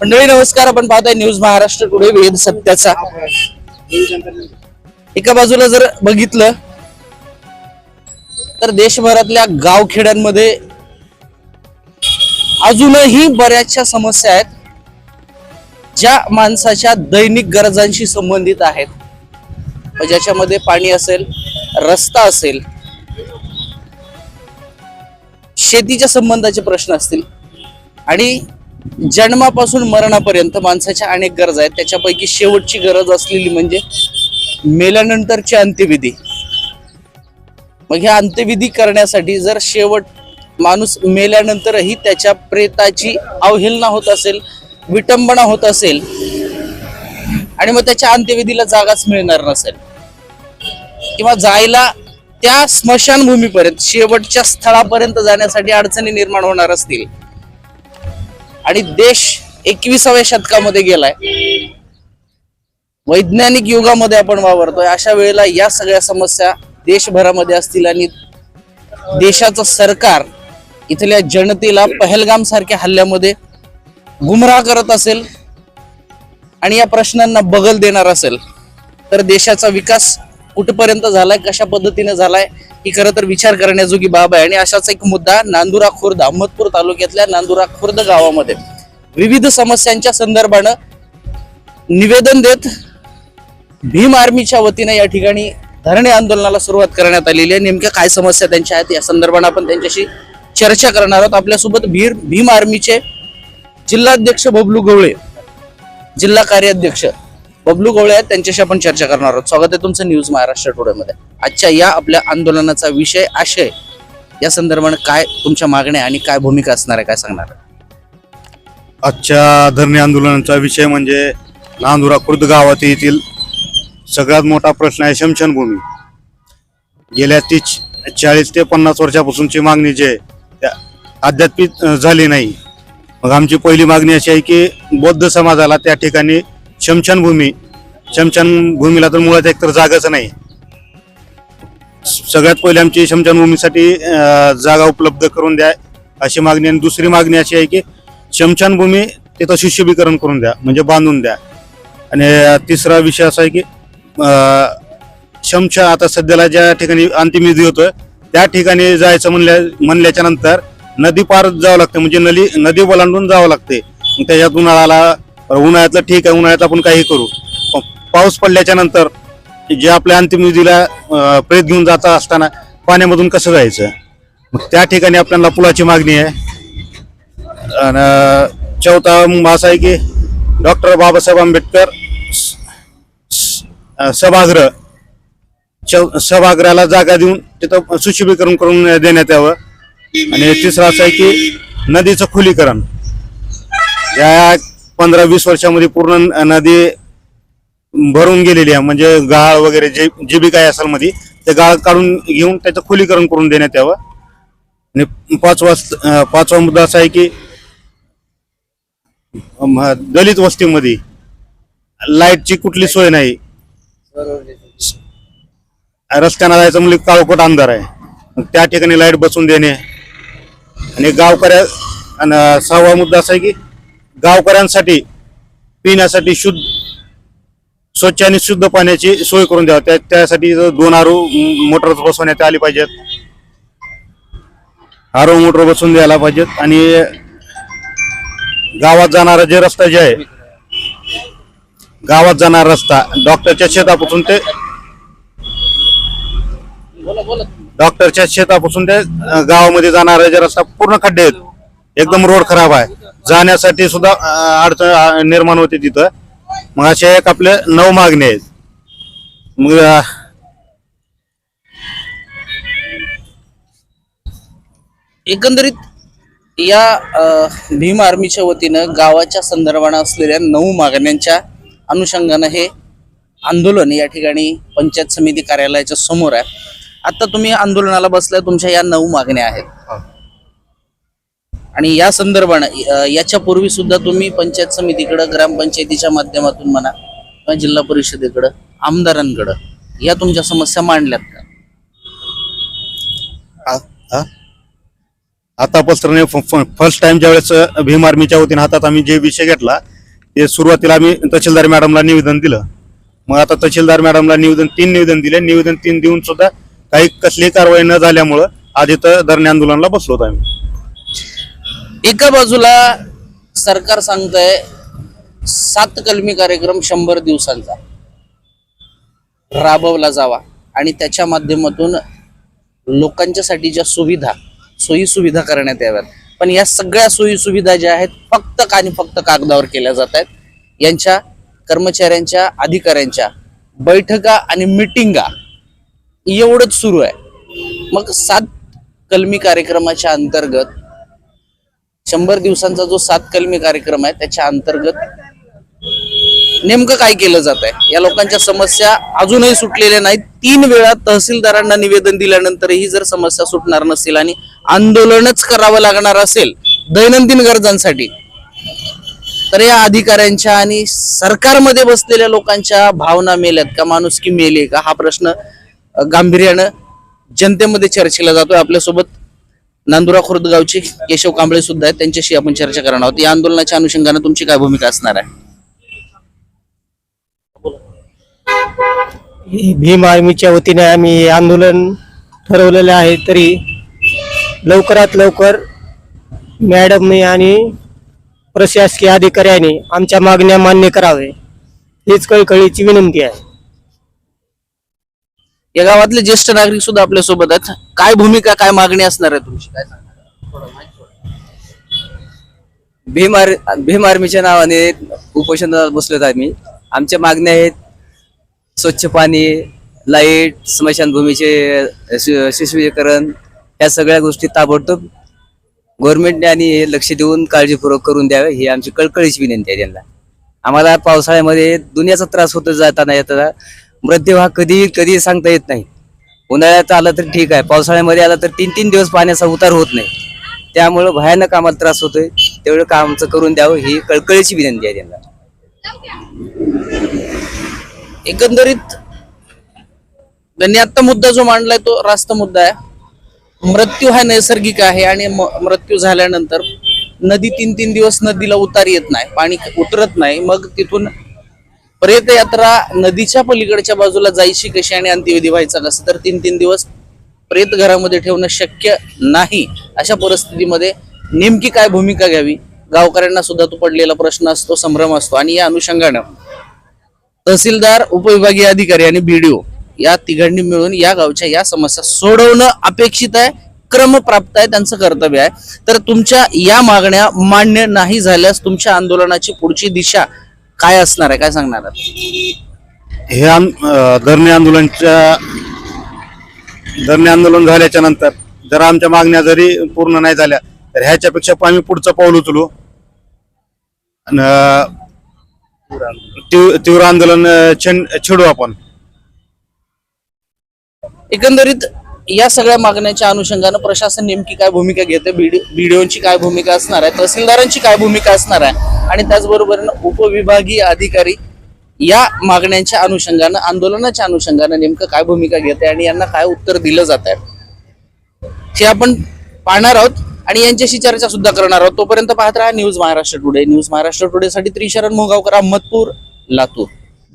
मंडळी नमस्कार. आपण पाहताय न्यूज महाराष्ट्र टुडे वेद सत्याचा. एका बाजूला जर बघितलं तर देशभरातल्या गावखेड्यांमध्ये अजूनही बऱ्याचशा समस्या आहेत ज्या माणसाच्या दैनिक गरजांशी संबंधित आहेत. ज्याच्यामध्ये पाणी असेल रस्ता असेल शेतीच्या संबंधाचे प्रश्न असतील आणि जन्मापासून मरणापर्यंत माणसाच्या अनेक गरजा आहेत. त्याच्यापैकी शेवटची गरज असलेली म्हणजे मेल्यानंतरची अंत्यविधी. मग ह्या अंत्यविधी करण्यासाठी जर शेवट माणूस मेल्यानंतरही त्याच्या प्रेताची अवहेलना होत असेल विटंबना होत असेल आणि मग त्याच्या अंत्यविधीला जागाच मिळणार नसेल किंवा जायला त्या स्मशानभूमीपर्यंत शेवटच्या स्थळापर्यंत जाण्यासाठी अडचणी निर्माण होणार असतील आणि देश एकविसाव्या शतकामध्ये गेलाय. वैज्ञानिक युगामध्ये आपण वावरतोय. अशा वेळेला या सगळ्या समस्या देशभरामध्ये असतील आणि देशाचं सरकार इथल्या जनतेला पहलगाम सारख्या हल्ल्यामध्ये गुमराह करत असेल आणि या प्रश्नांना बगल देणार असेल तर देशाचा विकास कुठपर्यंत झालाय कशा पद्धतीने झालाय ही खरं तर विचार करण्याजोगी बाब आहे. आणि अशाच एक मुद्दा नांदुरा खुर्द अहमदपूर तालुक्यातल्या नांदुरा खुर्द गावामध्ये. विविध समस्यांच्या संदर्भानं निवेदन देत भीम आर्मीच्या वतीने या ठिकाणी धरणे आंदोलनाला सुरुवात करण्यात आलेली आहे. नेमक्या काय समस्या त्यांच्या आहेत या संदर्भानं आपण त्यांच्याशी चर्चा करणार आहोत. आपल्यासोबत भीर भीम आर्मीचे जिल्हाध्यक्ष बबलू गवळे जिल्हा कार्याध्यक्ष बबलू गोळे आहेत त्यांच्याशी आपण चर्चा करणार आहोत. स्वागत आहे तुमचं न्यूज महाराष्ट्र टुडेमध्ये आजच्या या आपल्या आंदोलनाचा विषय आशय या संदर्भात काय तुमच्या मागण्या आणि काय भूमिका असणार आहे काय सांगणार आजच्या धरणे आंदोलनाचा विषय म्हणजे नांदुरा खुर्द गावात येथील सगळ्यात मोठा प्रश्न आहे शमशनभूमी. गेल्या तीस चाळीस ते पन्नास वर्षापासूनची मागणी जे आहे त्या आध्यात्मिक झाली नाही. मग आमची पहिली मागणी अशी आहे की बौद्ध समाजाला त्या ठिकाणी शमशानभूमी शमशानभूमीला तर मुळात एकतर जागाच नाही. सगळ्यात पहिले आमची शमशानभूमीसाठी भूमीसाठी जागा उपलब्ध करून द्या अशी मागणी. आणि दुसरी मागणी अशी आहे की शमशानभूमी तिथं शिष्यबीकरण करून द्या म्हणजे बांधून द्या. आणि तिसरा विषय असा आहे की शमशा आता सध्याला ज्या ठिकाणी अंतिम विधी होतोय त्या ठिकाणी जायचं म्हणल्या म्हणल्याच्या नंतर नदी पार जावं लागतं म्हणजे नदी नदी ओलांडून जावं लागते. त्याच्यात उन्हाळाला उन्हाळ्यातलं ठीक आहे उन्हाळ्यात आपण काही करू. पाऊस पडल्याच्या नंतर जे आपल्या अंतिम विधीला प्रेत घेऊन जात असताना पाण्यामधून कसं जायचं? मग त्या ठिकाणी आपल्याला पुलाची मागणी आहे. आणि चौथा मग असा आहे की डॉक्टर बाबासाहेब आंबेडकर स- सभागृह चौ- सभागृहाला जागा देऊन तिथं सुशोभीकरण करून देण्यात यावं. आणि तिसरं असं आहे की नदीचं खुलीकरण. या पंधरा वीस वर्षामध्ये पूर्ण नदी भरून गेलेली आहे. म्हणजे गाळ वगैरे जे जे बी काय असेल मध्ये ते गाळ काढून घेऊन त्याचं खुलीकरण करून देण्यात यावं. आणि पाचवा पाचवा मुद्दा असा आहे की दलित वस्तीमध्ये लाईटची कुठली सोय नाही. रस्त्यानं जायचं म्हणजे काळोखोट अंधार आहे. त्या ठिकाणी लाइट बसून देणे. आणि गावकऱ्या सहावा मुद्दा असा आहे की गावकऱ्यांसाठी पिण्यासाठी शुद्ध स्वच्छ आणि शुद्ध पाण्याची सोय करून द्यावं. त्या त्यासाठी दोन आरो मोटर बसवण्यात आली पाहिजेत. आरो मोटर बसवून द्यायला पाहिजेत. आणि गावात जाणारा जे रस्ता जे आहे गावात जाणारा रस्ता डॉक्टरच्या शेतापासून ते डॉक्टरच्या शेतापासून ते गावामध्ये जाणारा जे रस्ता पूर्ण खड्डे आहेत एकदम रोड खराब आहे. जाण्यासाठी सुद्धा अडचण निर्माण होते तिथं. मग अशा एक आपले नऊ मागणी आहेत. मग एकंदरीत या भीम आर्मीच्या वतीनं गावाच्या संदर्भानं असलेल्या नऊ मागण्यांच्या अनुषंगानं हे आंदोलन या ठिकाणी पंचायत समिती कार्यालयाच्या समोर आहे. आता तुम्ही आंदोलनाला बसलाय तुमच्या या नऊ मागण्या आहेत. आणि या संदर्भानं याच्यापूर्वी सुद्धा तुम्ही पंचायत समितीकडं ग्रामपंचायतीच्या माध्यमातून म्हणा किंवा जिल्हा परिषदेकडं आमदारांकडं या तुमच्या समस्या मांडल्यात का? आता पसरणे फर्स्ट टाइम ज्यावेळेस भीम आर्मीच्या वतीने हातात आम्ही जे विषय घेतला ते सुरुवातीला आम्ही तहसीलदार मॅडमला निवेदन दिलं. मग आता तहसीलदार मॅडमला निवेदन तीन निवेदन दिले. निवेदन तीन देऊन सुद्धा काही कसलीही कारवाई न झाल्यामुळं आज इथं धरणे आंदोलनाला बसलो होतो आम्ही. एका बाजूला सरकार सांगतंय सात कलमी कार्यक्रम शंभर दिवसांचा. राबवला जावा. आणि त्याच्या माध्यमातून लोकांच्यासाठी ज्या सुविधा सोयी सुविधा करण्यात याव्यात. पण या सगळ्या सोयी सुविधा ज्या आहेत फक्त आणि फक्त कागदावर केल्या जात आहेत. यांच्या कर्मचाऱ्यांच्या अधिकाऱ्यांच्या बैठका आणि मिटिंगा एवढंच सुरू आहे. मग सात कलमी कार्यक्रमाच्या अंतर्गत शंभर दिवसांचा जो सात कलमी कार्यक्रम आहे त्याच्या अंतर्गत नेमकं काय केलं जात आहे? या लोकांच्या समस्या अजूनही सुटलेल्या नाहीत. तीन वेळा तहसीलदारांना निवेदन दिल्यानंतरही जर समस्या सुटणार नसेल आणि आंदोलनच करावं लागणार असेल दैनंदिन गरजांसाठी तर या अधिकाऱ्यांच्या आणि सरकारमध्ये बसलेल्या लोकांच्या भावना मेल्यात का? माणुसकी मेली का? हा प्रश्न गांभीर्यानं जनतेमध्ये चर्चेला जातोय. आपल्यासोबत नांदुरा खुर्द गावचे केशव कांबळे सुद्धा आहेत. त्यांच्याशी आपण चर्चा करणार आहोत. या आंदोलनाच्या अनुषंगाने तुमची काय भूमिका असणार आहे? भीम आर्मीच्या वतीने आम्ही आंदोलन ठरवलेलं आहे तरी लवकरात लवकर मॅडमने आणि प्रशासकीय अधिकाऱ्यांनी आमच्या मागण्या मान्य करावे. हीच कळकळीची विनंती आहे. या गावातले ज्येष्ठ नागरिक सुद्धा आपल्यासोबत आहेत. काय भूमिका काय मागणी असणार आहे तुमची? काय भीम आर भीम आर्मीच्या नावाने उपोषणात बसलोत आम्ही. आमच्या मागण्या आहेत स्वच्छ पाणी लाइट स्मशानभूमीचे सु- या सगळ्या गोष्टी ताबडतोब गव्हर्नमेंटने आणि हे लक्ष देऊन काळजीपूर्वक करून द्यावे ही आमची कळकळीची विनंती आहे त्यांना. आम्हाला पावसाळ्यामध्ये दुनियाचा त्रास होत जाताना येताना मृत्यू हा कधी कधी सांगता येत नाही. उन्हाळ्यात आला तर ठीक आहे पावसाळ्यामध्ये आला तर तीन तीन दिवस पाण्याचा उतार होत नाही. त्यामुळं भयानक आम्हाला त्रास होतोय. तेवढं कामचं करून द्यावं ही कळकळीची विनंती आहे त्यांना. एकंदरीत त्यांनी आता मुद्दा जो मांडलाय तो रास्त मुद्दा आहे. मृत्यू हा नैसर्गिक आहे आणि मृत्यू झाल्यानंतर नदी तीन तीन दिवस नदीला उतार येत नाही पाणी उतरत नाही. मग तिथून प्रेतयात्रा नदीच्या पलीकडच्या बाजूला जायची कशी आणि अंत्यविधी व्हायचा कसं तर तीन तीन दिवस प्रेत घरामध्ये ठेवणं शक्य नाही. अशा परिस्थितीमध्ये नेमकी काय भूमिका घ्यावी? गावकऱ्यांना सुद्धा तो पडलेला प्रश्न असतो संभ्रम असतो आणि या अनुषंगानं तहसीलदार उपविभागीय अधिकारी आणि बीडीओ या तिघांनी मिळून या गावच्या या समस्या सोडवणं अपेक्षित आहे क्रमप्राप्त आहे त्यांचं कर्तव्य आहे. तर तुमच्या या मागण्या मान्य नाही झाल्यास तुमच्या आंदोलनाची पुढची दिशा काय असणार आहे? काय सांगणार आहात? हे आन- अं, धरणे आंदोलनच्या धरणे आंदोलन झाल्याच्यानंतर जर आमच्या मागण्या जरी पूर्ण नाही झाल्या तर ह्याच्यापेक्षा पण आम्ही पुढचं पाऊल उचलू. आणि अं, तीव्र तीव्र आंदोलन अं, छेड- छेडू आपण. एकंदरीत या सगळ्या मागण्याच्या अनुषंगानं प्रशासन नेमकी काय भूमिका घेते? बीडीओची काय भूमिका असणार आहे? तहसीलदारांची काय भूमिका असणार आहे? आणि त्याचबरोबर उपविभागीय अधिकारी या मागण्यांच्या अनुषंगानं आंदोलनाच्या अनुषंगानं नेमकं काय भूमिका घेते आणि यांना काय उत्तर दिलं जात आहे? हे आपण पाहणार आहोत आणि यांच्याशी चर्चा सुद्धा करणार आहोत. तोपर्यंत पाहत राहा news Maharashtra today. News Maharashtra today साठी त्रिशरण मोगावकर अहमदपूर लातूर.